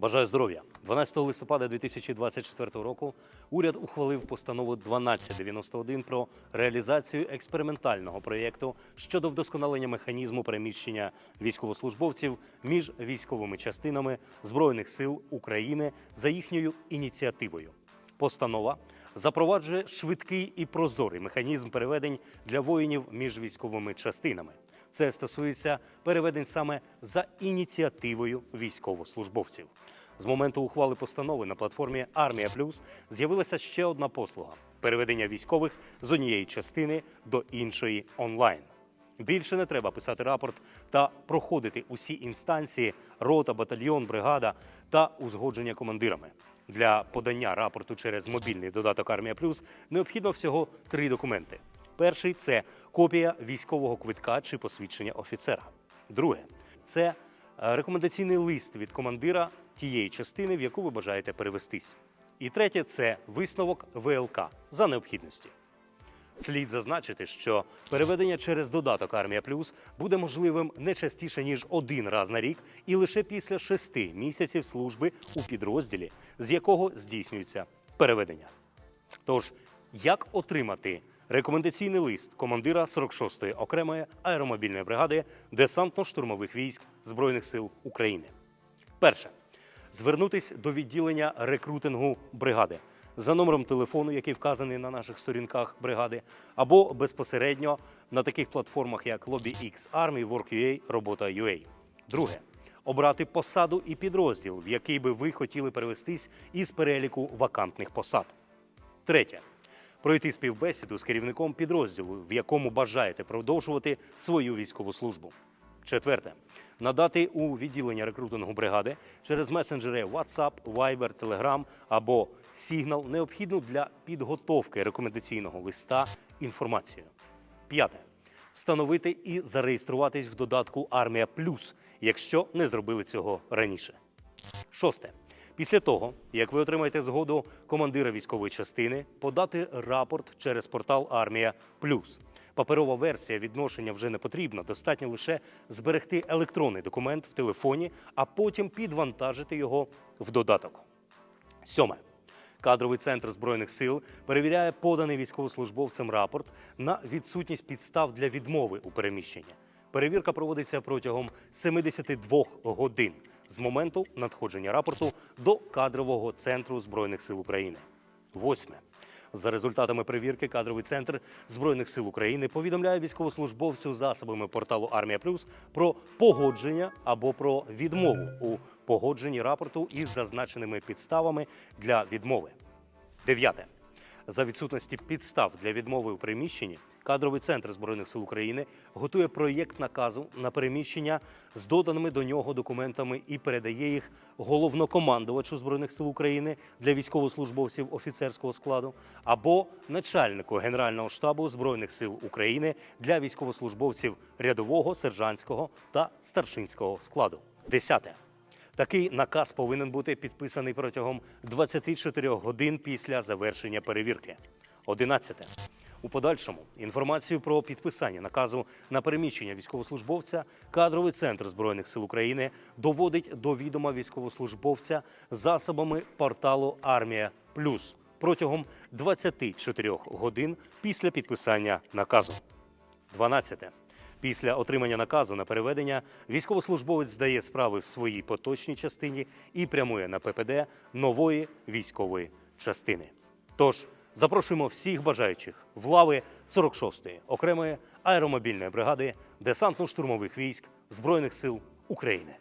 Бажаю здоров'я. 12 листопада 2024 року уряд ухвалив постанову 1291 про реалізацію експериментального проєкту щодо вдосконалення механізму переміщення військовослужбовців між військовими частинами Збройних сил України за їхньою ініціативою. Постанова запроваджує швидкий і прозорий механізм переведень для воїнів між військовими частинами. Це стосується переведень саме за ініціативою військовослужбовців. З моменту ухвали постанови на платформі Армія Плюс з'явилася ще одна послуга переведення військових з однієї частини до іншої онлайн. Більше не треба писати рапорт та проходити усі інстанції, рота, батальйон, бригада та узгодження командирами. Для подання рапорту через мобільний додаток Армія Плюс необхідно всього три документи. Перший це копія військового квитка чи посвідчення офіцера. Друге це е, рекомендаційний лист від командира тієї частини, в яку ви бажаєте перевестись. І третє це висновок ВЛК за необхідності. Слід зазначити, що переведення через додаток Армія Плюс буде можливим не частіше ніж один раз на рік і лише після шести місяців служби у підрозділі, з якого здійснюється переведення. Тож, як отримати рекомендаційний лист командира 46-ї окремої аеромобільної бригади десантно-штурмових військ Збройних сил України? Перше звернутись до відділення рекрутингу бригади за номером телефону, який вказаний на наших сторінках бригади, або безпосередньо на таких платформах, як LobbyX Army, Work.ua, Робота.ua. Друге обрати посаду і підрозділ, в який би ви хотіли перевестись із переліку вакантних посад. Третє. Пройти співбесіду з керівником підрозділу, в якому бажаєте продовжувати свою військову службу. Четверте. Надати у відділення рекрутингу бригади через месенджери WhatsApp, Viber, Telegram або Signal необхідну для підготовки рекомендаційного листа інформацію. П'яте. Встановити і зареєструватись в додатку Армія Плюс, якщо не зробили цього раніше. Шосте. Після того, як ви отримаєте згоду командира військової частини, подати рапорт через портал Армія Плюс. Паперова версія відношення вже не потрібна. Достатньо лише зберегти електронний документ в телефоні, а потім підвантажити його в додаток. Сьоме. Кадровий центр збройних сил перевіряє поданий військовослужбовцем рапорт на відсутність підстав для відмови у переміщенні. Перевірка проводиться протягом 72 годин з моменту надходження рапорту до кадрового центру збройних сил України. Восьме. За результатами перевірки, кадровий центр збройних сил України повідомляє військовослужбовцю засобами порталу Армія Плюс про погодження або про відмову у погодженні рапорту із зазначеними підставами для відмови. Дев'яте. За відсутності підстав для відмови у приміщенні, кадровий центр збройних сил України готує проєкт наказу на переміщення з доданими до нього документами і передає їх головнокомандувачу збройних сил України для військовослужбовців офіцерського складу або начальнику Генерального штабу збройних сил України для військовослужбовців рядового, сержантського та старшинського складу. Десяте. Такий наказ повинен бути підписаний протягом 24 годин після завершення перевірки. 11. У подальшому інформацію про підписання наказу на переміщення військовослужбовця кадровий центр збройних сил України доводить до відома військовослужбовця засобами порталу Армія Плюс протягом 24 годин після підписання наказу. 12. Після отримання наказу на переведення військовослужбовець здає справи в своїй поточній частині і прямує на ППД нової військової частини. Тож запрошуємо всіх бажаючих в лави 46-ї окремої аеромобільної бригади десантно-штурмових військ Збройних сил України.